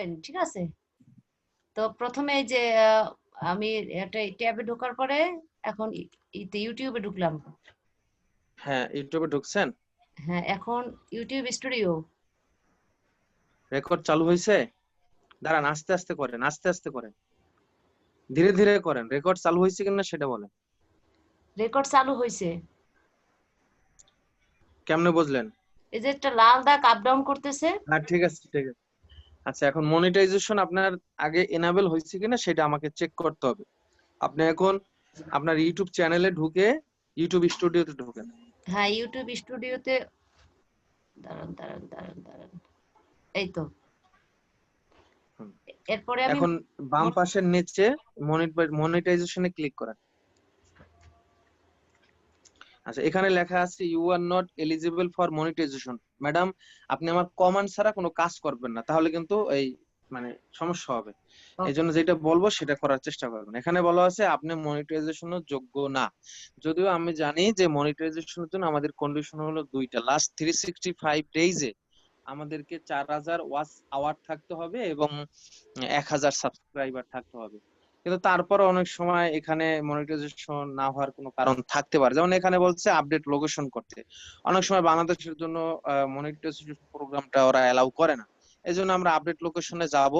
ঢুকবেন ঠিক আছে? তো প্রথমে যে আমি এটা ট্যাবে ঢোকার পরে এখন ইতে ইউটিউবে ঢুকলাম। হ্যাঁ ইউটিউবে ঢুকছেন? হ্যাঁ এখন ইউটিউব স্টুডিও। রেকর্ড চালু হয়েছে দাঁড়ান আস্তে আস্তে করেন আস্তে আস্তে করেন। ধীরে ধীরে করেন রেকর্ড চালু হয়েছে কিনা সেটা বলেন। রেকর্ড চালু হয়েছে কেমনে বুঝলেন? এই যে একটা লাল দাগ আপ ডাউন করতেছে। হ্যাঁ ঠিক আছে ঠিক আছে। আচ্ছা এখন মনিটাইজেশন আপনার আগে এনাবেল হয়েছে কিনা সেটা আমাকে চেক করতে হবে। আপনি এখন আপনার ইউটিউব চ্যানেলে ঢুকে ইউটিউব স্টুডিওতে ঢুকেন। হ্যাঁ ইউটিউব স্টুডিওতে দাঁড়ান দাঁড়ান দাঁড়ান দাঁড়ান। এই তো। এরপরে আমি এখন বাম পাশের নিচে মনিটাইজেশনে ক্লিক করেন। আচ্ছা এখানে লেখা আছে you are not eligible for monetisation madam আপনি আমার কমান্ড ছাড়া কোনো কাজ করবেন না তাহলে কিন্তু এই মানে সমস্যা হবে। এই জন্য যেটা বলব সেটা করার চেষ্টা করবেন। এখানে বলা আছে আপনি মনিটাইজেশনের যোগ্য না। যদিও আমি জানি যে মনিটাইজেশনের জন্য আমাদের কন্ডিশন হলো দুইটা। লাস্ট থ্রি সিক্সটি ফাইভ ডেইজে আমাদেরকে চার হাজার ওয়াচ আওয়ার থাকতে হবে এবং এক হাজার সাবস্ক্রাইবার থাকতে হবে। কিন্তু তারপরে অনেক সময় এখানে মনিটাইজেশন না হওয়ার কোনো কারণ থাকতে পারে। যেমন এখানে বলছে আপডেট লোকেশন করতে। অনেক সময় বাংলাদেশের জন্য মনিটাইজেশন প্রোগ্রামটা ওরা অ্যালাউ করে না। এই জন্য আমরা আপডেট লোকেশনে যাব।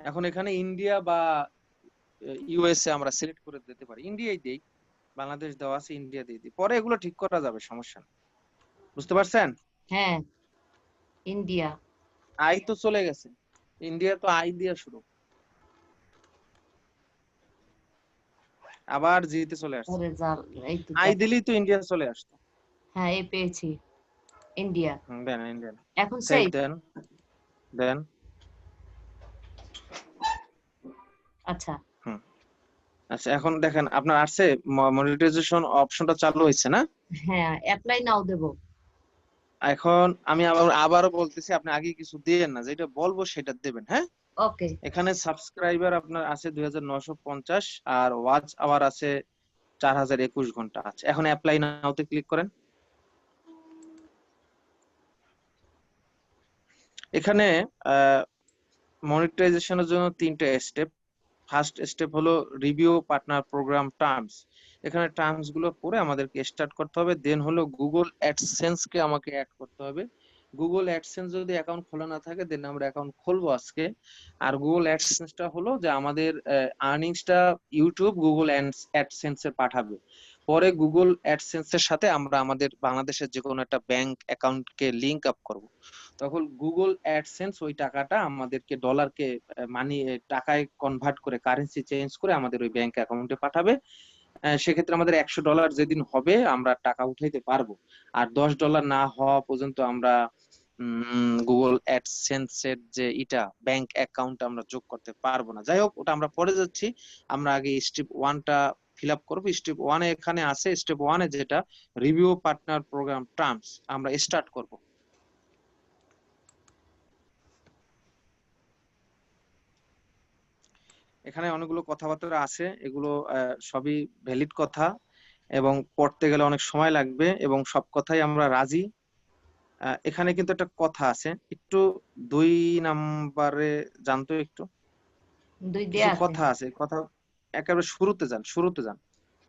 এখন এখানে ইন্ডিয়া বা ইউএসএ আমরা সিলেক্ট করে দিতে পারি। ইন্ডিয়াই দেই। বাংলাদেশ দেওয়া আছে ইন্ডিয়া দিয়ে দিই। পরে এগুলো ঠিক করা যাবে সমস্যা নেই। বুঝতে পারছেন? হ্যাঁ। ইন্ডিয়া আই তো চলে গেছে। ইন্ডিয়া তো আই দিয়ে শুরু। আবার জিতে চলে আসছে। আই দিলেই তো ইন্ডিয়া চলে আসতো। হ্যাঁ এই পেয়েছি। ইন্ডিয়া। দেন ইন্ডিয়া এখন সেভ দেন। দেন। আচ্ছা। আচ্ছা এখন দেখেন আপনার আসছে মনিটাইজেশন অপশনটা চালু হয়েছে না? হ্যাঁ অ্যাপ্লাই নাও দেব। এখন আমি আবার আবারও বলতেছি আপনি আগে কিছু দিয়েন না যেটা বলব সেটা দেবেন হ্যাঁ? ওকে। এখানে সাবস্ক্রাইবার আপনার আছে দুই পঞ্চাশ আর ওয়াচ আওয়ার আছে চার হাজার একুশ ঘণ্টা। আছে এখন অ্যাপ্লাই নাওতে ক্লিক করেন। এখানে মনিটাইজেশনের জন্য তিনটে স্টেপ ফার্স্ট স্টেপ হলো রিভিউ পার্টনার প্রোগ্রাম টার্মস এখানে টার্মসগুলো পড়ে আমাদেরকে স্টার্ট করতে হবে দেন হলো গুগল অ্যাডসেন্স কে আমাকে অ্যাড করতে হবে। গুগল অ্যাডসেন্স যদি অ্যাকাউন্ট খোলা না থাকে দেন আমরা অ্যাকাউন্ট খুলবো আজকে। আর গুগল অ্যাডসেন্সটা হলো যে আমাদের আর্নিংসটা ইউটিউব গুগল অ্যাডসেন্স পাঠাবে। পরে গুগল অ্যাডসেন্স এর সাথে আমরা আমাদের বাংলাদেশের যে কোনো একটা ব্যাংক অ্যাকাউন্টকে লিংক আপ করব। তখন গুগল অ্যাডসেন্স ওই টাকাটা আমাদেরকে ডলারকে মানি টাকায় কনভার্ট করে কারেন্সি চেঞ্জ করে আমাদের ওই ব্যাংক অ্যাকাউন্টে পাঠাবে। সেক্ষেত্রে আমাদের একশো ডলার যেদিন হবে, আমরা টাকা উঠাইতে পারব। আর দশ ডলার না হওয়া পর্যন্ত আমরা গুগল অ্যাডসেন্স এর যে ইটা ব্যাংক অ্যাকাউন্ট আমরা যোগ করতে পারব না। যাই হোক, ওটা আমরা পরে যাচ্ছি। আমরা আগে স্টেপ ওয়ানটা ফিল আপ করব। স্টেপ ওয়ানে এখানে আছে স্টেপ ওয়ানে যেটা রিভিউ পার্টনার প্রোগ্রাম টার্মস আমরা স্টার্ট করব। এখানে অনেকগুলো কথাবার্তা আছে এগুলো সবই ভ্যালিড কথা এবং পড়তে গেলে অনেক সময় লাগবে এবং সব কথাই আমরা রাজি। এখানে কিন্তু একটা কথা আছে একটু দুই নাম্বারে জানতো একটু। কথা আছে কথা একেবারে শুরুতে যান শুরুতে যান।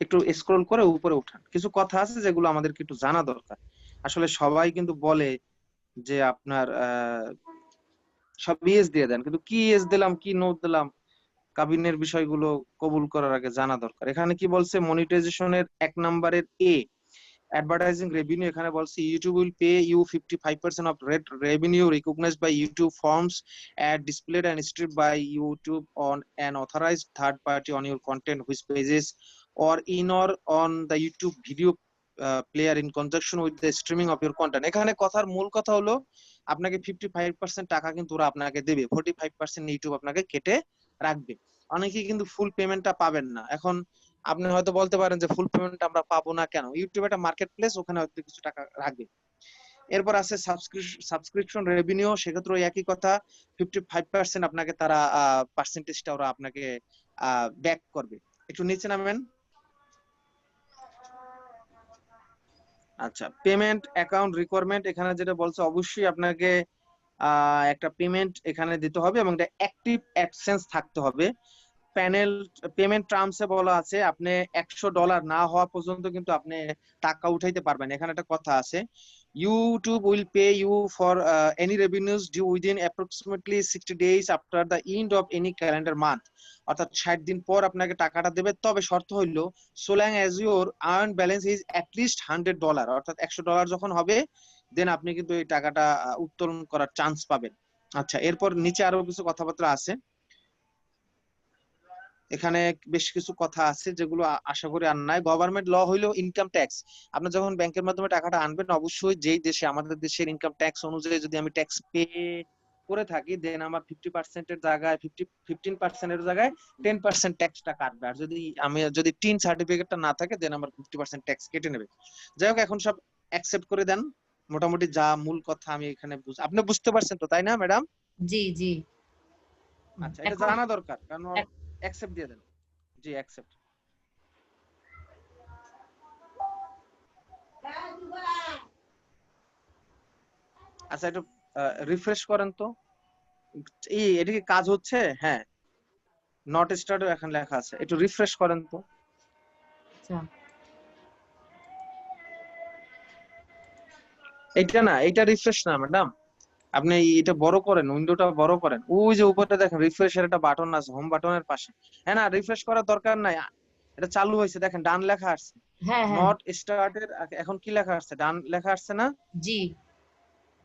একটু স্ক্রল করে উপরে উঠান। কিছু কথা আছে যেগুলো আমাদেরকে একটু জানা দরকার। আসলে সবাই কিন্তু বলে যে আপনার আহ, সব ইয়েস দিয়ে দেন কিন্তু কি ইয়েস দিলাম কি নো দিলাম কাবিনের বিষয়গুলো কবুল করার আগে জানা দরকার। এখানে কি বলছে? মনিটাইজেশনের এক নাম্বারের এ অ্যাডভার্টাইজিং রেভিনিউ এখানে বলছে YouTube will pay you fifty five percent of rate revenue recognised by YouTube forms ad displayed and streamed by YouTube on an authorized third party on your content which pages or or on the YouTube video uh, player in conjunction with the streaming of your content. এখানে কথার মূল কথা হলো আপনাকে fifty five percent টাকা কিন্তু ওরা আপনাকে দেবে। ফোর্টি ফাইভ পার্সেন্ট ইউটিউব আপনাকে কেটে রাখবে। অনেকেই কিন্তু ফুল পেমেন্টটা পাবেন না। এখন আপনি হয়তো বলতে পারেন যে ফুল পেমেন্ট আমরা পাবো না কেন? ইউটিউব একটা মার্কেট প্লেস ওখানে হয়তো কিছু টাকা রাখবে। এরপর আছে সাবস্ক্রিপশন রেভিনিউ সেক্ষেত্রে একই কথা ফিফটি ফাইভ পার্সেন্ট আপনাকে তারা পার্সেন্টেজটা ওরা আপনাকে ব্যাক করবে। একটু নিচে নামেন। আচ্ছা পেমেন্ট অ্যাকাউন্ট রিকোয়ারমেন্ট এখানে যেটা বলছে, অবশ্যই আপনাকে একটা পেমেন্ট এখানে দিতে হবে এবং এটা অ্যাক্টিভ অ্যাডসেন্স থাকতে হবে। প্যানেল পেমেন্ট টার্মসে বলা আছে, আপনি একশো ডলার না হওয়া পর্যন্ত কিন্তু আপনি টাকা উঠাইতে পারবেন। এখানে একটা কথা আছে YouTube will pay you for any revenues due within approximately sixty days after the end of any calendar month অর্থাৎ ষাট দিন পর আপনাকে টাকাটা দেবে। তবে শর্ত হইল so long as your earn balance is at least hundred dollar অর্থাৎ একশো ডলার যখন হবে দেন আপনি কিন্তু এই টাকাটা উত্তোলন করার চান্স পাবেন। আচ্ছা এরপর নিচে আরও কিছু কথাবার্তা আছে। এখানে বেশ কিছু কথা আছে যেগুলো আশা করি আর নাই। গভর্নমেন্ট ল হইল ইনকাম ট্যাক্স আপনি যখন ব্যাংকের মাধ্যমে টাকাটা আনবেন, অবশ্যই যেই দেশে, আমাদের দেশের ইনকাম ট্যাক্স অনুযায়ী যদি আমি ট্যাক্স পে করে থাকি দেন আমার ফিফটি পার্সেন্টের জায়গায় ফিফটি ফিফটিন পার্সেন্টের জায়গায় টেন পার্সেন্ট ট্যাক্সটা কাটবে। আর যদি আমি, যদি টিন সার্টিফিকেটটা না থাকে দেন আমার ফিফটি পার্সেন্ট ট্যাক্স কেটে নেবে। যাই হোক, এখন সব অ্যাকসেপ্ট করে দেন। মোটামুটি যা মূল কথা আমি এখানে বুঝ- আপনি বুঝতে পারছেন তো তাই না ম্যাডাম? জি জি। আচ্ছা এটা জানা দরকার কারণ অ্যাকসেপ্ট দিয়ে দেন। জি অ্যাকসেপ্ট আচ্ছা একটু রিফ্রেশ করেন তো। এই এটা কি কাজ হচ্ছে? হ্যাঁ। নট স্টার্ট এখন লেখা আছে। একটু রিফ্রেশ করেন তো। আচ্ছা। এটা না এটা রিফ্রেশ না ম্যাডাম আপনি এটা বড় করেন উইন্ডোটা বড় করেন। ওই যে উপরে দেখেন রিফ্রেশের একটা বাটন আছে হোম বাটনের পাশে। হ্যাঁ না রিফ্রেশ করার দরকার নাই। এটা চালু হয়েছে দেখেন ডান লেখা আসছে। হ্যাঁ হ্যাঁ। নট স্টার্টেড এখন কি লেখা আসছে? ডান লেখা আসছে না? জি।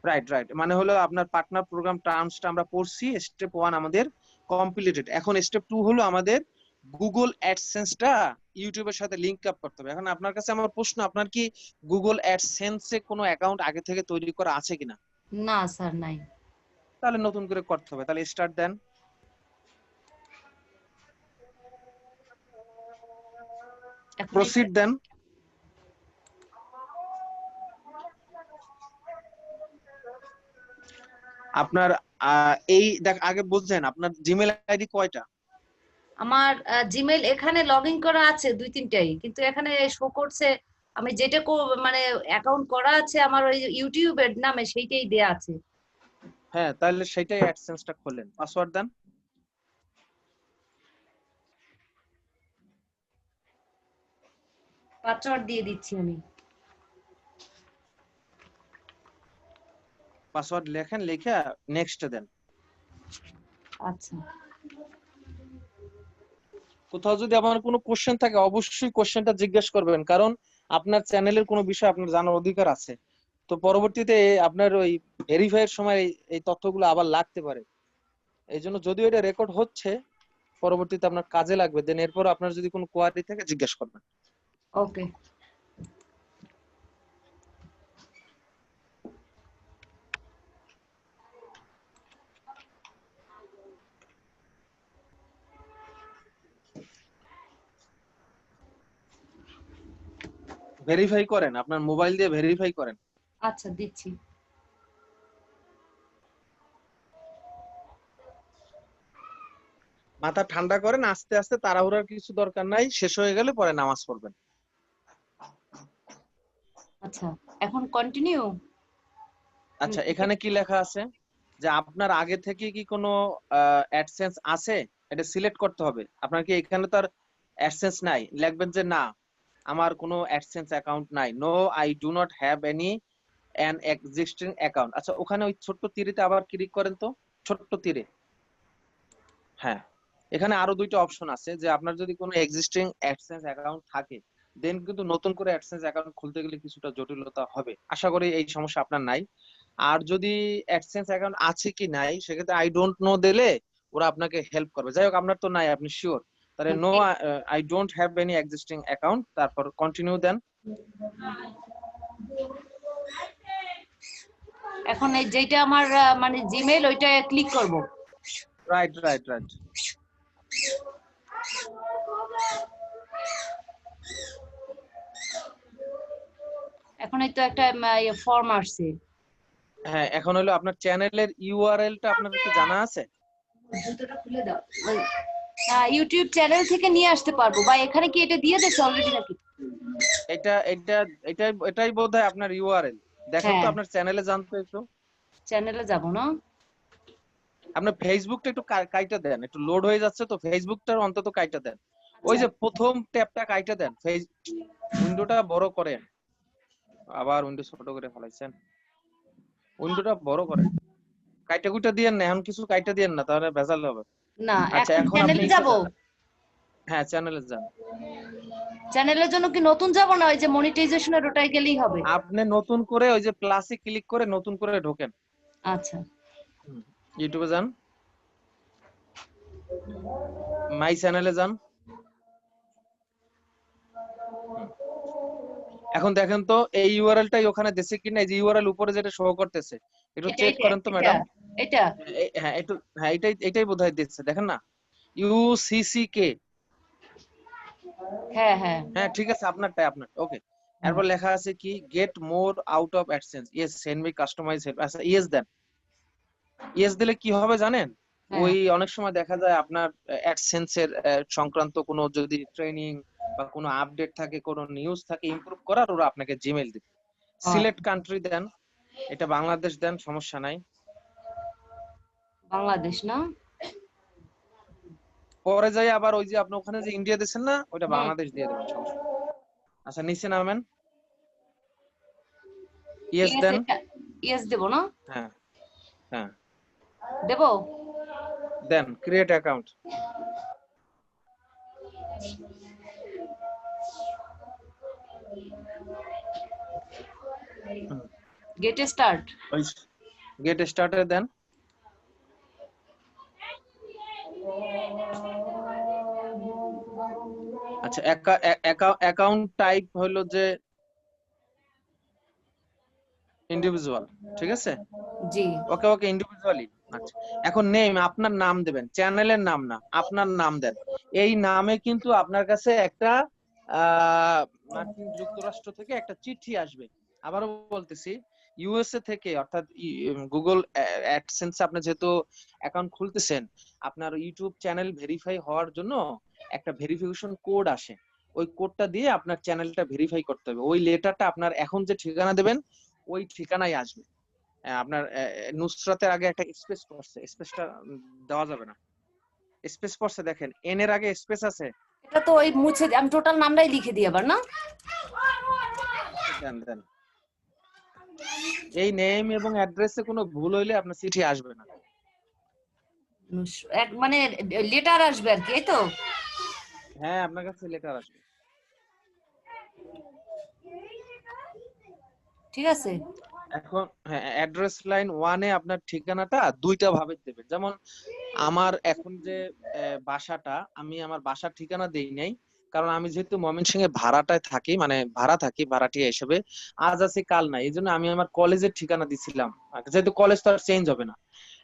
রাইট রাইট মানে হলো আপনার পার্টনার প্রোগ্রাম টার্মসটা আমরা পড়ছি স্টেপ ওয়ান আমাদের কমপ্লিটেড এখন স্টেপ টু হলো আমাদের গুগল অ্যাডসেন্সটা ইউটিউবের সাথে লিংক আপ করতে হবে। এখন আপনার কাছে আমার প্রশ্ন আপনার কি গুগল অ্যাডসেন্সে কোনো অ্যাকাউন্ট আগে থেকে তৈরি করা আছে কিনা? না স্যার নাই। তাহলে নতুন করে করতে হবে। তাহলে স্টার্ট দেন। প্রসিড দেন। আপনার আহ, এই দেখ আগে বুঝছেন আপনার জিমেল আইডি কয়টা? আমার জিমেল এখানে লগ ইন করা আছে দুই তিনটাই কিন্তু এখানে শো করছে আমি যেটা কো- মানে অ্যাকাউন্ট করা আছে আমার ওই ইউটিউবের নামে সেইটাই দেয়া আছে। হ্যাঁ তাহলে সেটাই অ্যাডসেন্সটা খোলেন। পাসওয়ার্ড দেন। পাসওয়ার্ড দিয়ে দিচ্ছি আমি। পাসওয়ার্ড লেখেন লিখে নেক্সট দেন। আচ্ছা। কোথাও যদি আপনার কোনো কোশ্চেন থাকে, অবশ্যই কোশ্চেনটা জিজ্ঞেস করবেন। কারণ আপনার চ্যানেলের কোনো বিষয় আপনার জানার অধিকার আছে। তো পরবর্তীতে আপনার ওই ভেরিফাইয়ের সময় এই- তথ্যগুলো আবার লাগতে পারে। এই জন্য যদিও এটা রেকর্ড হচ্ছে, পরবর্তীতে আপনার কাজে লাগবে। দেন এরপর আপনার যদি কোনো কোয়ারি থাকে, জিজ্ঞেস করবেন। ওকে ভেরিফাই করেন আপনার মোবাইল দিয়ে ভেরিফাই করেন। আচ্ছা দিচ্ছি। মাথা ঠান্ডা করেন আস্তে আস্তে তাড়াহুড়ার কিছু দরকার নাই শেষ হয়ে গেলে পরে নামাজ পড়বেন। আচ্ছা এখন কন্টিনিউ আচ্ছা এখানে কি লেখা আছে? যে আপনার আগে থেকে কি কোনো অ্যাডসেন্স আছে? এটা সিলেক্ট করতে হবে। আপনার কি এখানে তো আর অ্যাডসেন্স নাই? লিখবেন যে না। আমার কোনো অ্যাডসেন্স অ্যাকাউন্ট নাই। No I do not have any an existing account আচ্ছা ওখানে ওই ছোট্ট তীরেতে আবার ক্লিক করেন তো? ছোট্ট তীরে। হ্যাঁ। এখানে আরও দুইটা অপশন আছে যে আপনার যদি কোনো এক্সিস্টিং অ্যাডসেন্স অ্যাকাউন্ট থাকে দেন কিন্তু নতুন করে অ্যাডসেন্স অ্যাকাউন্ট খুলতে গেলে কিছুটা জটিলতা হবে। আশা করি এই সমস্যা আপনার নাই। আর যদি অ্যাডসেন্স অ্যাকাউন্ট আছে কি নাই, সেক্ষেত্রে আই ডোন্ট নো দিলে ওরা আপনাকে হেল্প করবে। যাই হোক, আপনার তো নাই, আপনি শিওর তাহলে no I don't have any existing account তারপর কন্টিনিউ দেন এখন এই যেটা আমার মানে জিমেল ওইটা ক্লিক করব। রাইট রাইট রাইট এখন এই তো একটা ফর্ম আসছে। হ্যাঁ এখন হলো আপনার চ্যানেলের ইউআরএলটা আপনার কি জানা আছে? জুতোটা খুলে দাও। ইউটিউব চ্যানেল থেকে নিয়ে আসতে পারব। বা এখানে কি এটা দিয়ে দিয়েছে অলরেডি নাকি? এটা এটা এটাই এটাই বোধহয় আপনার ইউআরএল দেখেন তো হ্যাঁ। আপনার চ্যানেলে জানতো একটু চ্যানেলে যাব না। আপনার ফেসবুকটা একটু কাইটা দেন। একটু লোড হয়ে যাচ্ছে তো ফেসবুকটার অন্তত কাইটা দেন। ওই যে প্রথম ট্যাবটা কাইটা দেন। উইন্ডোটা বড় করেন। আবার উইন্ডো ছোট করে ফেলাইছেন। উইন্ডোটা বড় করেন। কাইটা কুইটা দিয়েন না এখন কিছু কাইটা দিয়েন না তাহলে ভেজাল হবে। না আচ্ছা এখন এখন চ্যানেলে যাব। হ্যাঁ চ্যানেলে যান চ্যানেলের জন্য কি নতুন যাব না? ওই যে মনিটাইজেশনের ওটাই গেলেই হবে। আপনি নতুন করে ওই যে প্লাসে ক্লিক করে নতুন করে ঢোকেন। আচ্ছা। ইউটিউবে যান। মাই চ্যানেলে যান। এখন দেখেন তো এই ইউআরএলটাই ওখানে দেশে কিনা? এই যে ইউআরএল উপরে যেটা শো করতেছে একটু চেক করেন তো ম্যাডাম এটা। হ্যাঁ একটু হ্যাঁ এটাই এটাই বোধহয় দিচ্ছে দেখেন না? ইউসিসি কে হ্যাঁ হ্যাঁ। হ্যাঁ ঠিক আছে আপনারটাই আপনার ওকে। এরপর লেখা আছে কি get more out of AdSense yes send me customize help আচ্ছা ইয়েস দেন ইয়েস দিলে কি হবে জানেন? হ্যাঁ। ওই অনেক সময় দেখা যায় আপনার অ্যাডসেন্স এর আহ, সংক্রান্ত কোনো যদি ট্রেনিং বা কোনো আপডেট থাকে কোনো নিউজ থাকে ইমপ্রুভ করার ওরা আপনাকে জিমেইল দিবে। সিলেক্ট কান্ট্রি দেন এটা বাংলাদেশ দেন সমস্যা নাই। বাংলাদেশ না? পরে যাই আবার ওই যে আপনি ওখানে যে ইন্ডিয়া দিয়েছেন না ওইটা বাংলাদেশ দিয়ে দেবেন সমস্যা আচ্ছা নিচে নামেন। ইয়েস দেন ইয়েস দেব না? হ্যাঁ হ্যাঁ। দেব? দেন create account get start get স্টার্টে দেন আচ্ছা অ্যাকাউন্ট টাইপ হলো যে ইন্ডিভিজুয়াল ঠিক আছে? জি। ওকে ওকে ইন্ডিভিজুয়ালি আচ্ছা এখন নেম আপনার নাম দেবেন চ্যানেলের নাম না আপনার নাম দেন। এই নামে কিন্তু আপনার কাছে একটা আহ, মার্কিন যুক্তরাষ্ট্র থেকে একটা চিঠি আসবে। আবারও বলতেছি ইউএসএ থেকে অর্থাৎ গুগল অ্যাডসেন্স আপনি যেহেতু অ্যাকাউন্ট খুলতেছেন আপনার ইউটিউব চ্যানেল ভেরিফাই হওয়ার জন্য একটা ভেরিফিকেশন কোড আসে। ওই কোডটা দিয়ে আপনার চ্যানেলটা ভেরিফাই করতে হবে। ওই লেটারটা আপনার এখন যে ঠিকানা দেবেন ওই ঠিকানায় আসবে। আপনার নুসরাতের আগে একটা স্পেস পড়ছে স্পেসটা দেওয়া যাবে না। স্পেস পড়ছে দেখেন এন এর আগে স্পেস আছে। এটা তো ওই মুছে আমি টোটাল নামটাই লিখে দিই আবার না? দেন দেন। এই নেম এবং অ্যাড্রেসে কোনো ভুল হইলে আপনার চিঠি আসবে না। এক মানে লেটার আসবে আর কি এই তো? হ্যাঁ আপনার কাছে লেটার আসবে। ঠিক আছে। এখন হ্যাঁ অ্যাড্রেস লাইন ওয়ানে আপনার ঠিকানাটা দুইটা ভাবে দেবেন। যেমন আমার এখন যে বাসাটা আমি আমার বাসার ঠিকানা দেই নাই কারণ আমি যেহেতু ময়মনসিংহে ভাড়াটায় থাকি মানে ভাড়া থাকি ভাড়াটিয়া হিসেবে আজ আছি কাল নাই। এই জন্য আমি আমার কলেজের ঠিকানা দিছিলাম। যেহেতু কলেজ তো আর চেঞ্জ হবে না।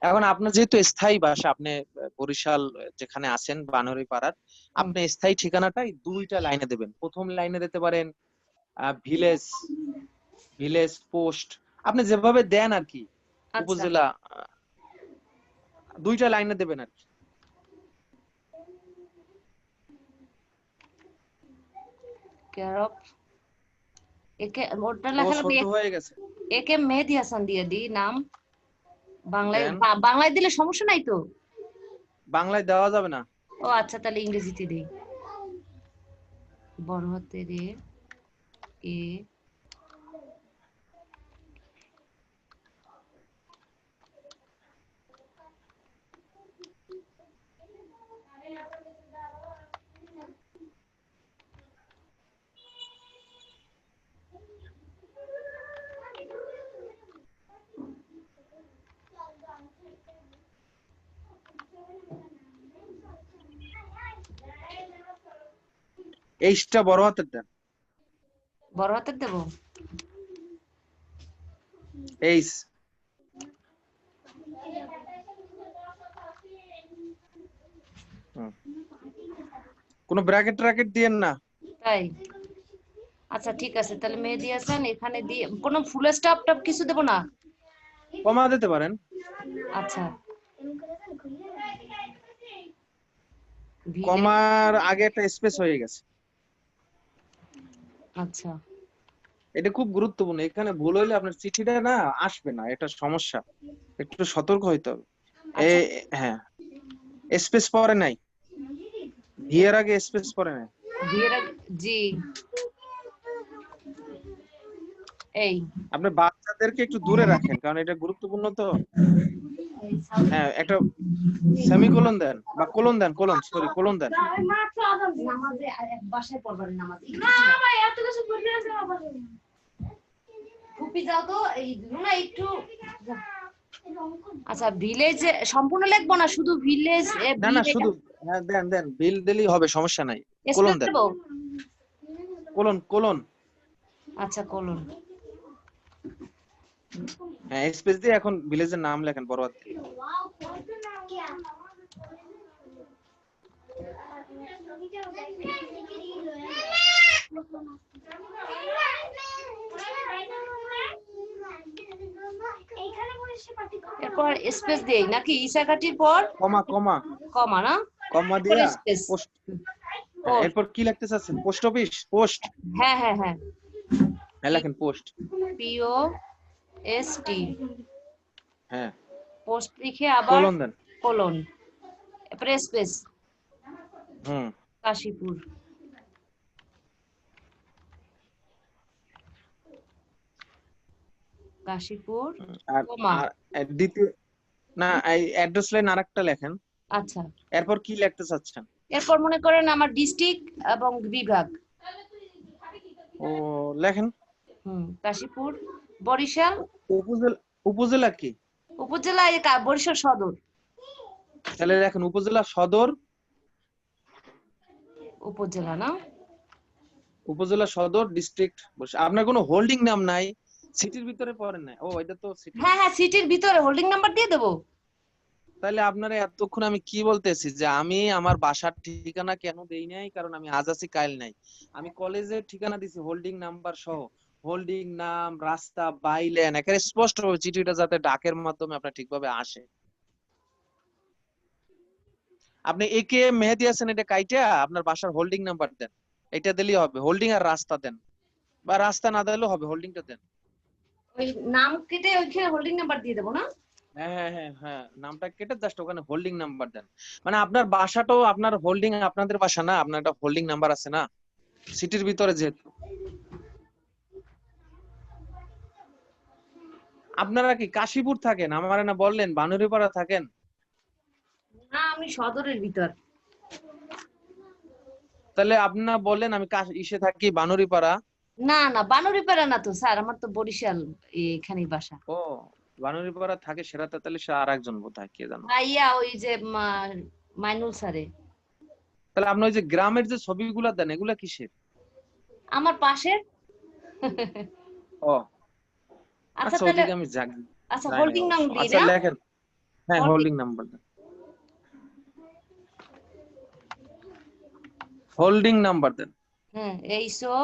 এখন আপনার যেহেতু স্থায়ী বাসা আপনি বরিশাল যেখানে আছেন বানরি পাড়ার আপনি স্থায়ী ঠিকানাটাই দুইটা লাইনে দেবেন। প্রথম লাইনে দিতে পারেন ভিলেজ ভিলেজ পোস্ট। আপনি যেভাবে দেন আর কি আচ্ছা। উপজেলা দুইটা লাইনে দেবেন আর কি। কেয়ার অফ একে ওটা লেখা হয়ে গেছে। একে মেহেদি হাসান দিয়ে দি নাম। বাংলায় বাংলায় দিলে সমস্যা নাই তো? বাংলায় দেওয়া যাবে না। ও আচ্ছা তাহলে ইংরেজিতে দেই বড় হাতের এ এইচটা বড় হাতের দেন। বড় হাতের দেব? এইচ। কোনো ব্র্যাকেট ট্র্যাকেট দিয়েন না। তাই? আচ্ছা ঠিক আছে তাহলে মেহেদি হাসান এখানে দিয়ে কোনো ফুল স্টপ টপ কিছু দেব না? কমা দিতে পারেন। আচ্ছা। কমার আগে একটা স্পেস হয়ে গেছে। আচ্ছা। এটা খুব গুরুত্বপূর্ণ। এখানে ভুল হইলে আপনার চিঠিটা না আসবে না এটা সমস্যা। একটু সতর্ক হইতে হবে। হ্যাঁ। স্পেস পরে নাই। বিয়ের আগে স্পেস পরে নাই। জি। এই। আপনি বাচ্চাদেরকে একটু দূরে রাখেন কারণ এটা গুরুত্বপূর্ণ তো। হ্যাঁ একটা সেমিকোলন দেন বা কোলন দেন কোলন সরি কোলন দেন। নামাজে বাসায় পড়বার নামাজ। কুপি যাও তো এই না একটু আচ্ছা ভিলেজ সম্পূর্ণ লিখব না শুধু ভিলেজ না না শুধু হ্যাঁ দেন দেন বিল দিলেই হবে সমস্যা নাই। কোলন দেন। কোলন কোলন আচ্ছা কোলন হ্যাঁ স্পেস দিয়ে এখন ভিলেজের নাম লেখেন বড় হাত দিয়ে। এরপর স্পেস দেই নাকি ইসাকাটির পর? কমা কমা। কমা না? কমা দিয়া পোস্ট। হ্যাঁ, এরপর কি লিখতে চাচ্ছেন? Post office? পোস্ট। হ্যাঁ হ্যাঁ হ্যাঁ। হ্যাঁ লেখেন পোস্ট। পিও এস টি হ্যাঁ। পোস্ট লিখে আবার কোলন দেন কোলন এরপরে স্পেস হুম। কাশীপুর। কাশীপুর আর দ্বিতীয় না এই অ্যাড্রেস লাইন আরেকটা লেখেন। আচ্ছা। এরপর কি লিখতে চাচ্ছেন? এরপর মনে করেন আমার ডিস্ট্রিক্ট এবং বিভাগ। ও লেখেন। হুম কাশীপুর। বরিশাল? উপজেলা উপজেলা কি? উপজেলা বরিশাল সদর। তাহলে লেখেন উপজেলা সদর। উপজেলা না? উপজেলা সদর ডিস্ট্রিক্ট আপনার কোনো হোল্ডিং নাম নাই? সিটির ভিতরে পড়েন না ও এটা তো সিটি হ্যাঁ হ্যাঁ সিটির ভিতরে। হোল্ডিং নাম্বার দিয়ে দেবো? তাহলে আপনারা এতক্ষণ আমি কি বলতেছি? যে আমি আমার বাসার ঠিকানা কেন দেই নাই? কারণ আমি আজ আছি কাল নাই। আমি কলেজের ঠিকানা দিছি হোল্ডিং নাম্বার সহ। হোল্ডিং নাম রাস্তা বাইলেন একেবারে স্পষ্ট চিঠিটা যাতে ডাকের মাধ্যমে আপনার ঠিকভাবে আসে। আপনি একে মেহেদি আছেন এটা কাইটা আপনার বাসার হোল্ডিং নাম্বার দেন। এটা দিলেই হবে হোল্ডিং আর রাস্তা দেন। বা রাস্তা না দিলেও হবে হোল্ডিংটা দেন। ওই নাম কেটে ওইখানে হোল্ডিং নাম্বার দিয়ে দেবো না? হ্যাঁ হ্যাঁ হ্যাঁ হ্যাঁ নামটা কেটে জাস্ট ওখানে হোল্ডিং নাম্বার দেন। মানে আপনার বাসাটাও আপনার হোল্ডিং আপনাদের বাসা না আপনার একটা হোল্ডিং নাম্বার আছে না? সিটির ভিতরে যেহেতু। আপনারা কি কাশীপুর থাকেন? আমার না বললেন? বানুরিপাড়া থাকেন? না আমি সদরের ভিতর। তাহলে আপনারা বললেন আমি কাশ- ইসে থাকি বানুরিপাড়া। না না বানুরিপাড়া না তো স্যার। আমার তো বরিশাল এখানেই বাসা। ও বানুরিপাড়া থাকে সেরাতে তাহলে সে আর একজন কে জানো? ভাইয়া ওই যে মা- মাইনুল স্যারে। তাহলে আপনি ওই যে গ্রামের যে ছবিগুলা দেন এগুলা কিসের? আমার পাশে ও আচ্ছা আচ্ছা তাহলে আমি জানি আচ্ছা হোল্ডিং। নাম দিয়ে আচ্ছা লেখেন। হ্যাঁ হোল্ডিং নাম্বার হোল্ডিং নাম্বার দেন। হ্যাঁ H O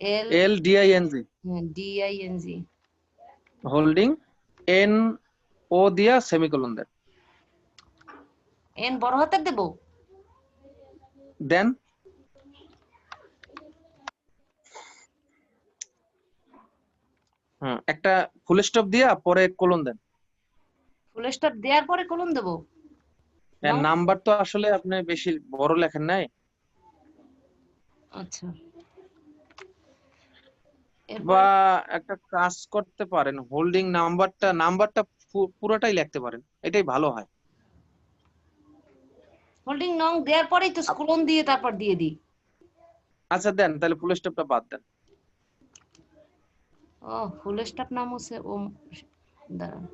L L D I N G. D I N G. Holding N O দিয়া সেমিকোলন দেন। এন বড় হাতের দেবো? দেন। একটা ফুল স্টপ দিয়া পরে কোলন দেন। ফুল স্টপ দেওয়ার পরে কলম দেবো? নাম- নাম্বার তো আসলে আপনি বেশি বড় লেখেন নাই। আচ্ছা। বা এরপর একটা কাজ করতে পারেন হোল্ডিং নাম্বারটা নাম্বারটা পুরোটাই লিখতে পারেন এটাই ভালো হয়। হোল্ডিং নং দেওয়ার পরেই তো কলম দিয়ে তারপর দিয়ে দিই। আচ্ছা দেন তাহলে ফুল স্টপটা বাদ দেন। ও ফুল স্টপ নাম হচ্ছে ও দাঁড়ান।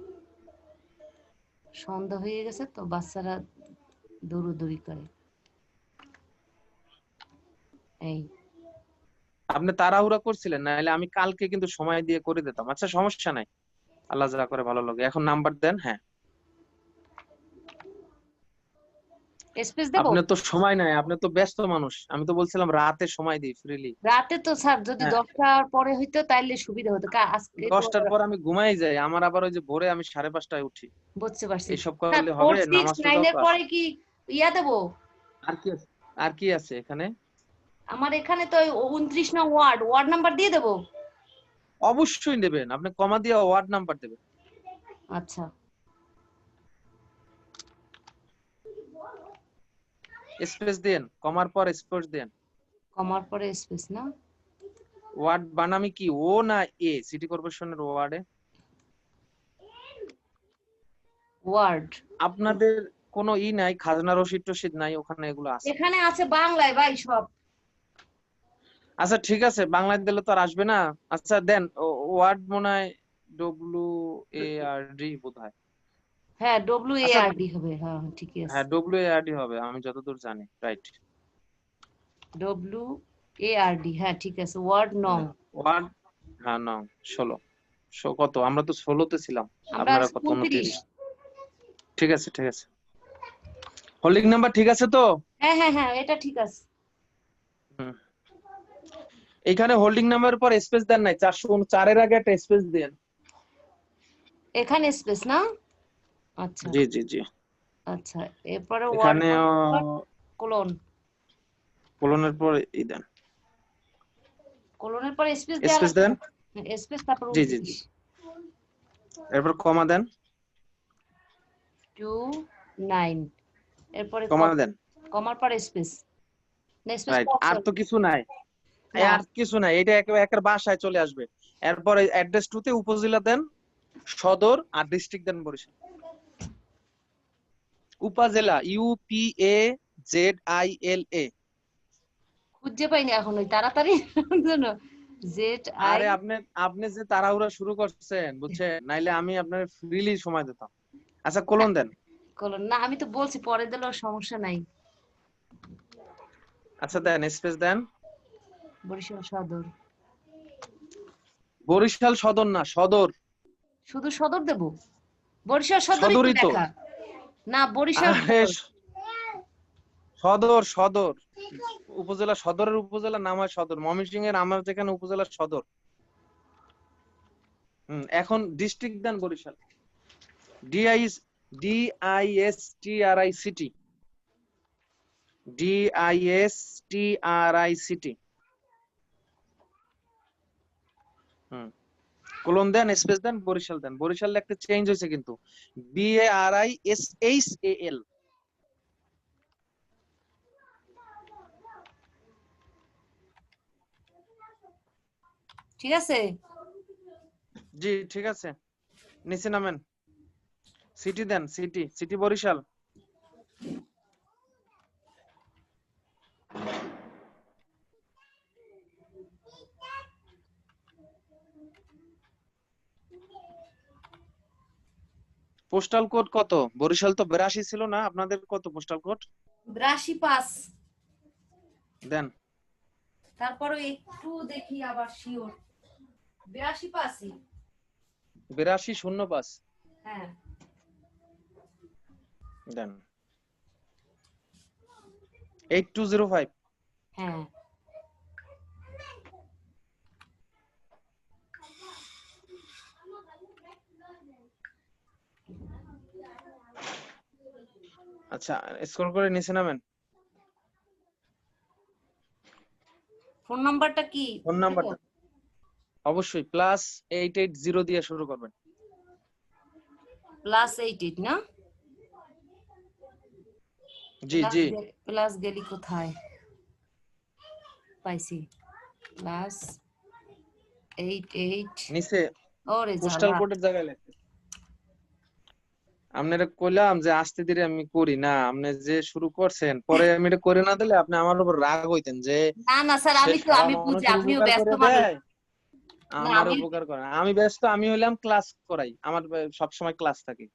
সন্ধ্যা হয়ে গেছে তো বাচ্চারা দৌড়দৌড়ি করে। এই। আপনি তাড়াহুড়া করছিলেন, নাহলে আমি কালকে কিন্তু সময় দিয়ে করে দিতাম। আচ্ছা সমস্যা নাই। আল্লাহ যা করে ভালো লাগে এখন নাম্বার দেন হ্যাঁ। স্পেস দেবো? আপনি তো সময় নাই আপনি তো ব্যস্ত মানুষ। আমি তো বলছিলাম রাতে সময় দিই ফ্রিলি রাতে তো স্যার যদি হ্যাঁ। দশটার পরে হইতো তাইলে সুবিধা হতো। আজকে তো দশটার পর আমি ঘুমাই যাই আমার আবার ওই যে ভোরে আমি সাড়ে পাঁচটায় উঠি। বুঝতে পারছি। এইসব করলে হবে নামাজ তো পরে। কি ইয়া দেবো? আর কি আছে আর কি আছে এখানে? আমার এখানে তো উনত্রিশ নং ওয়ার্ড ওয়ার্ড নাম্বার দিয়ে দেবো? অবশ্যই নেবেন আপনি কমা দিয়ে ওয়ার্ড নাম্বার দেবেন। আচ্ছা। স্পেস দেন কমার পর স্পেস দেন। কমার পরে স্পেস না? ওয়ার্ড বানামি কি ও না এ? সিটি কর্পোরেশনের ওয়ার্ডে? ওয়ার্ড। আপনাদের কোনো ই নাই খাজনা রসিদ টসিদ নাই ওখানে এগুলো আছে? এখানে আছে বাংলায় ভাই সব। আচ্ছা ঠিক আছে বাংলায় দিলে তো আর আসবে না। আচ্ছা দেন ওয়ার্ড মনে হয় ডব্লিউ এ আর ডি বোধ হয় হ্যাঁ ডব্লিউ এ আর ডি হবে হ্যাঁ ঠিকই আছে। হ্যাঁ ডব্লিউ এ আর ডি হবে আমি যতদূর জানি write W A R D হ্যাঁ ঠিক আছে ওয়ার্ড নং। ওয়ার্ড হ্যাঁ না ষোলো। শো কত? আমরা তো ষোলোতে ছিলাম আপনারা কত উনত্রিশ। উনত্রিশ। ঠিক আছে ঠিক আছে। হোল্ডিং নাম্বার ঠিক আছে তো? হ্যাঁ হ্যাঁ হ্যাঁ এটা ঠিক আছে। এখানে হোল্ডিং নাম্বারের পর স্পেস দেন নাই চারশো চারের আগে একটা স্পেস দেন। এখানে স্পেস না? আচ্ছা। জি জি জি। আচ্ছা এরপরে এখানে কোলন কোলনের পর ই দেন। কোলনের পরে স্পেস দেন স্পেস দেন। স্পেস তারপর জি, জি, জি। এরপর কমা দেন। টু নাইন এরপরে কমা দেন। কমার পরে স্পেস আর তো কিছু নাই। আর কিছু নাই। এটা একেবারে একের বাসায় চলে আসবে। এরপর অ্যাড্রেস টুতে উপজেলা দেন সদর আর district then Barishal. Upazila U P A Z I L A. খুঁজে পাইনি এখন ওই তাড়াতাড়ি জানো জেড আই আরে আপনি আপনি যে তাড়াহুড়া শুরু করছেন বুঝছেন? নাইলে আমি আপনার ফ্রিলি সময় দিতাম। আচ্ছা কোলন দেন। কোলন না আমি তো বলছি পরে দিলেও সমস্যা নাই। আচ্ছা দেন স্পেস দেন। বরিশাল সদর। বরিশাল সদর না সদর। শুধু সদর দেব? বরিশাল সদরই তো সদরই তো। লেখা না বরিশাল সদর। সদর উপজেলা সদরের উপজেলা নাম হয় সদর। ময়মনসিংহ এর আমার যেখানে উপজেলা সদর। হুম এখন district then Barishal. D I D I S T I C T D I S T R I C T hmm. Colon দেন স্পেস দেন বরিশাল দেন। বরিশাল একটা চেঞ্জ হয়েছে কিন্তু। B A R I S H A L ঠিক আছে? জি ঠিক আছে। নিচে নামেন। সিটি দেন city city Barishal. Postal code কত? বরিশাল তো বিরাশি ছিল না আপনাদের কত পোস্টাল কোড বিরাশি পাস দেন। তারপরে একটু দেখি আবার শিওর বিরাশি পাসই বিরাশি শূন্য পাঁচ। হ্যাঁ। দেন। এইট টু জিরো ফাইভ হ্যাঁ। আচ্ছা স্ক্রল করে নিচে নামেন। ফোন নাম্বারটা কি? ফোন নাম্বারটা। অবশ্যই প্লাস এইট এইট জিরো দিয়ে শুরু করবেন। প্লাস এইট এইট না? জি জি। প্লাস গেলি কোথায়? পাইছি। প্লাস এইট এইট নিচে পোস্টাল। কোডের জায়গায় লেখে আপনারা কইলাম যে আস্তে ধীরে আমি করি না আপনি যে শুরু করছেন পরে আমি এটা করে না দিলে আপনি আমার উপর রাগ হইতেন যে না না স্যার আমি তো আমি বুঝি আপনিও ব্যস্ত মানুষ। আমার আমি- উপকার করে আমি ব্যস্ত আমি হইলাম ক্লাস করাই। আমার সব সময় ক্লাস থাকে।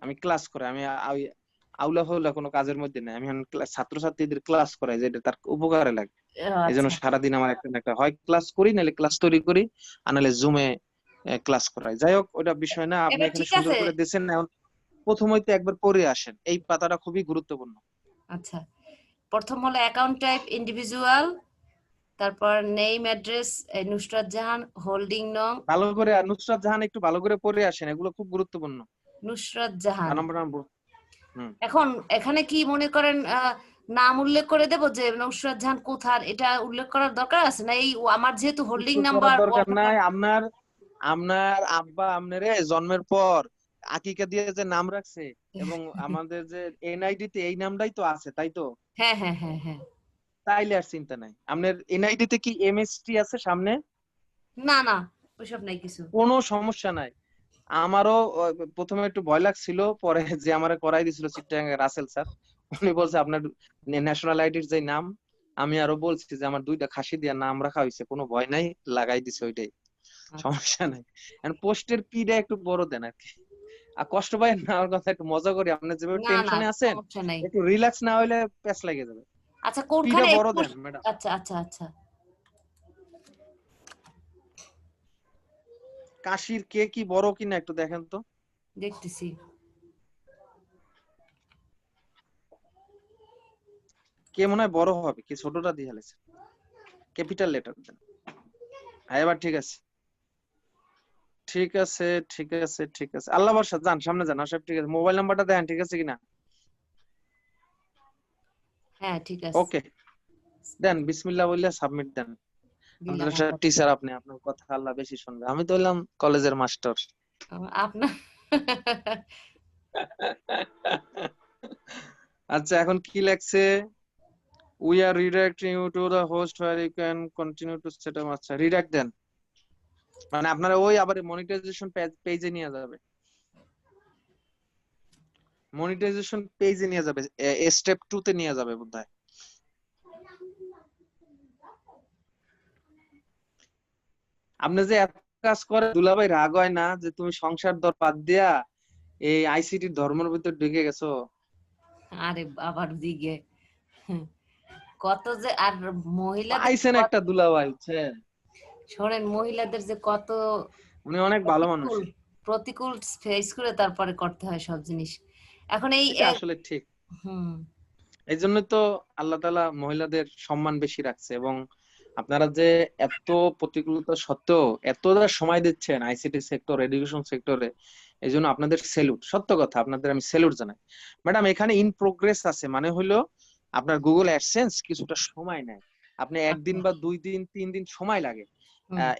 আমি ক্লাস করাই। আমি আউলা ফাউলা কোনো কাজের মধ্যে নাই। আমি ছাত্রছাত্রীদের ক্লাস করাই যেটা তার উপকারে লাগে। এই জন্য আচ্ছা, সারাদিন আমার একটা না একটা হয় ক্লাস করি নাহলে ক্লাস তৈরি করি আর নাহলে জুমে ক্লাস করাই। যাই হোক ওটা বিষয় না। আপনি এখানে সুন্দর করে দিয়েছেন এখন প্রথম হইতে একবার পড়ে আসেন। এই পাতাটা খুবই গুরুত্বপূর্ণ। আচ্ছা। প্রথম হলো অ্যাকাউন্ট টাইপ ইন্ডিভিজুয়াল তারপর name address Nusrat Jahan holding নং ভালো করে নুসরাত জাহান একটু ভালো করে পড়ে আসেন এগুলো খুব গুরুত্বপূর্ণ। নুসরাত জাহান। নাম্বার নাম্বার এখন এখানে কি মনে করেন নাম উল্লেখ করে দেব যে নুসরাত জাহান কোথার? এটা উল্লেখ করার দরকার আছে না? এই আমার যেহেতু হোল্ডিং নাম্বার দরকার নাই। আপনার আপনার আব্বা আপনারে জন্মের পর আকিকা দিয়ে যে নাম রাখছে এবং আমাদের যে এনআইডি তে এই নামটাই তো আছে তাই তো? হ্যাঁ হ্যাঁ হ্যাঁ হ্যাঁ। তাইলে আর চিন্তা নাই। আপনার এনআইডি তে কি এমএসটি আছে সামনে? না না ওইসব নাই কিছু। কোনো সমস্যা নাই। আমারও প্রথমে একটু ভয় লাগছিল পরে যে আমারে করাই দিছিল চিট্টাং রাসেল স্যার উনি বলছে আপনার ন্যাশনাল আইডির যে নাম আমি আরও বলছি যে আমার দুইটা খাসি দিয়া নাম রাখা হয়েছে কোনো ভয় নাই লাগাই দিছে ওইটাই। সমস্যা নাই। পোস্টের পিটা একটু বড় দেন আর কি। আর কষ্ট পাই না আমার কথা একটু মজা করি আপনি যেভাবে টেনশনে আছেন একটু রিল্যাক্স না হইলে প্যাস লাগে যাবে। আচ্ছা পিটা কোনখানে বড় দেন ম্যাডাম আচ্ছা আচ্ছা আচ্ছা। কাশির কে কি বড় কিনা একটু দেখেন তো। দেখতেছি। কে মনে হয় বড় হবে কি ছোটটা দিয়ে হালেছে ক্যাপিটাল লেটার দেন। হ্যাঁ এবার ঠিক আছে। ঠিক আছে ঠিক আছে ঠিক আছে। আল্লাহ বর্ষা যান সামনে যান সব ঠিক আছে। মোবাইল নাম্বারটা দেন ঠিক আছে কিনা? হ্যাঁ ঠিক আছে। ওকে। দেন বিসমিল্লাহ বললে সাবমিট দেন। টিচার আপনি আপনার কথা আল্লাহ বেশি শুনবে। আমি তো হইলাম কলেজের মাস্টার। আপনার আচ্ছা এখন কি লাগছে we are redirecting you to the host where you can continue to set up আচ্ছা রিডাইরেক্ট দেন। মানে আপনারা ওই আবার মনিটাইজেশন পেজে নিয়ে যাবে। মনিটাইজেশন পেজে নিয়ে যাবে স্টেপ টু তে নিয়ে যাবে বোধহয়। আপনি যে এত কাজ করে দুলাভাই রাগ হয় না যে তুমি সংসার দর বাদ দিয়া এই আইসিটি ধর্মের ভিতর ঢুকে গেছো? আরে আবার দিকে। কত যে আর মহিলাদের পাইছেন একটা দুলাভাই বুঝছেন? শোনেন মহিলাদের যে কত উনি অনেক ভালো মানুষ। প্রতিকূল- ফেস করে তারপরে করতে হয় সব জিনিস। এখন এই আসলে ঠিক। হুম। এই জন্য তো আল্লাহ তাআলা মহিলাদের সম্মান বেশি রাখছে এবং আপনারা যে এত প্রতিকূলতা সত্ত্বেও এতটা সময় দিচ্ছেন আইসিটি সেক্টর এডুকেশন সেক্টরে এই জন্য আপনাদের সেলুট সত্য কথা আপনাদের আমি সেলুট জানাই। ম্যাডাম এখানে ইন প্রোগ্রেস আছে মানে হলো আপনার গুগল অ্যাডসেন্স কিছুটা সময় নেয়। আপনি একদিন বা দুই দিন তিন দিন সময় লাগে।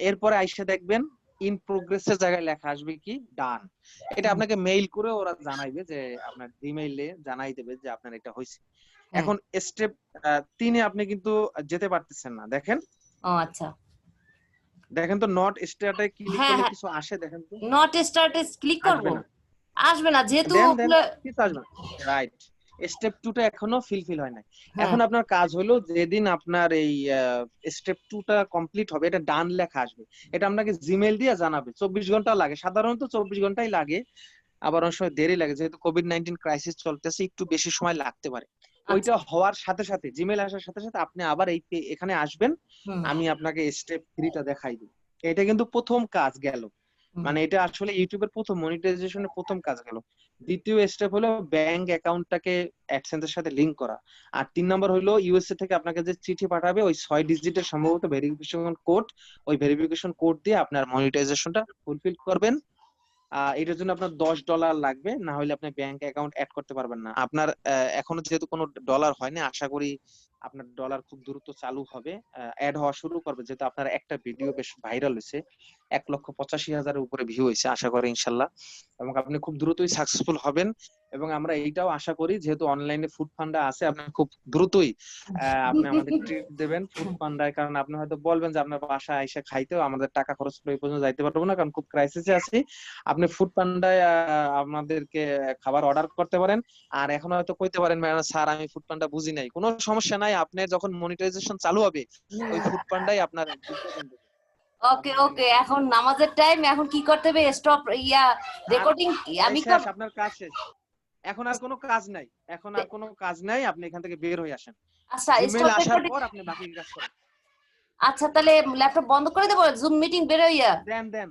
এরপরে আইসা দেখবেন ইন প্রোগ্রেস এর জায়গায় লেখা আসবে কি ডান এটা আপনাকে মেইল করে ওরা জানাইবে যে আপনার ইমেইলে জানাই দেবে যে আপনার এটা হয়েছে হ্যাঁ। এখন স্টেপ তিনে আপনি কিন্তু যেতে পারতেছেন না দেখেন। ও আচ্ছা। দেখেন তো নট স্টার্টে ক্লিক করলে হ্যাঁ। কিছু আসে দেখেন তো। নট স্টার্টে ক্লিক করব। আসবে না যেহেতু রাইট স্টেপ টু টা এখনও ফিলফিল হয় নাই। হ্যাঁ, এখন আপনার কাজ হলো যেদিন আপনার এই স্টেপ টু টা কমপ্লিট হবে এটা ডান লেখা আসবে। এটা আপনাকে জিমেল দিয়ে জানাবে। চব্বিশ ঘণ্টা লাগে। সাধারণত চব্বিশ ঘন্টাই লাগে। আবার অনেক সময় দেরি লাগে যেহেতু কোভিড নাইন্টিন ক্রাইসিস চলতেছে একটু বেশি সময় লাগতে পারে। আচ্ছা, ওইটা হওয়ার সাথে সাথে জিমেল আসার সাথে সাথে আপনি আবার এই এখানে আসবেন। আমি আপনাকে স্টেপ থ্রিটা দেখাই দিই এটা কিন্তু প্রথম কাজ গেল। মানে এটা আসলে ইউটিউবের প্রথম মনিটাইজেশনের প্রথম কাজ গেল। দ্বিতীয় স্টেপ হলো ব্যাংক অ্যাকাউন্টটাকে অ্যাডসেন্সের সাথে লিংক করা। আর তিন নম্বর হলো ইউএসএ থেকে আপনাকে যে চিঠি পাঠাবে, ওই ছয় ডিজিটের সম্ভবত ভেরিফিকেশন কোড ওই ভেরিফিকেশন কোড দিয়ে আপনার মনিটাইজেশনটা ফুলফিল করবেন। এটার জন্য আপনার দশ ডলার লাগবে, না হলে আপনি ব্যাংক অ্যাকাউন্ট অ্যাড করতে পারবেন না। আপনার এখনও যেহেতু কোনো ডলার হয়নি, আশা করি আপনার ডলার খুব দ্রুত চালু হবে অ্যাড হওয়া শুরু করবে। যেহেতু আপনার একটা ভিডিও বেশ ভাইরাল হয়েছে, এক লক্ষ পঁচাশি হাজারের উপরে ভিউ হয়েছে আশা করি ইনশাল্লাহ। এবং আপনি খুব দ্রুতই সাকসেসফুল হবেন এবং আমরা এইটাও আশা করি যেহেতু অনলাইনে ফুড পান্ডা আছে, আপনি খুব দ্রুতই আপনি আমাদের ট্রিট দেবেন ফুড পান্ডায় কারণ। আপনি হয়তো বলবেন যে, আপনার বাসায় আইসা খাইতেও আমাদের টাকা খরচ করে পর্যন্ত যাইতে পারব না, কারণ খুব ক্রাইসিসে আছি। আপনি ফুড পান্ডায় আমাদেরকে খাবার অর্ডার করতে পারেন। আর এখন হয়তো কইতে পারেন স্যার, আমি ফুড পান্ডা বুঝি নাই। কোনো সমস্যা নাই আপনি যখন মনিটাইজেশন চালু হবে ওই ফুড পান্ডাই আপনার ওকে ওকে এখন নামাজের টাইম এখন কি করতে হবে? স্টপ ইয়া রেকর্ডিং আমি আপনার কাজ শেষ। এখন আর কোনো কাজ নাই এখন আর কোনো কাজ নাই আপনি এখান থেকে বের হয়ে আসেন। আচ্ছা ইমেল স্টপ আসার রেকর্ডিং পর আপনি বাকি কাজ করেন। আচ্ছা তাহলে ল্যাপটপ বন্ধ করে দেবো? জুম মিটিং বেরোইয়া দেন দেন।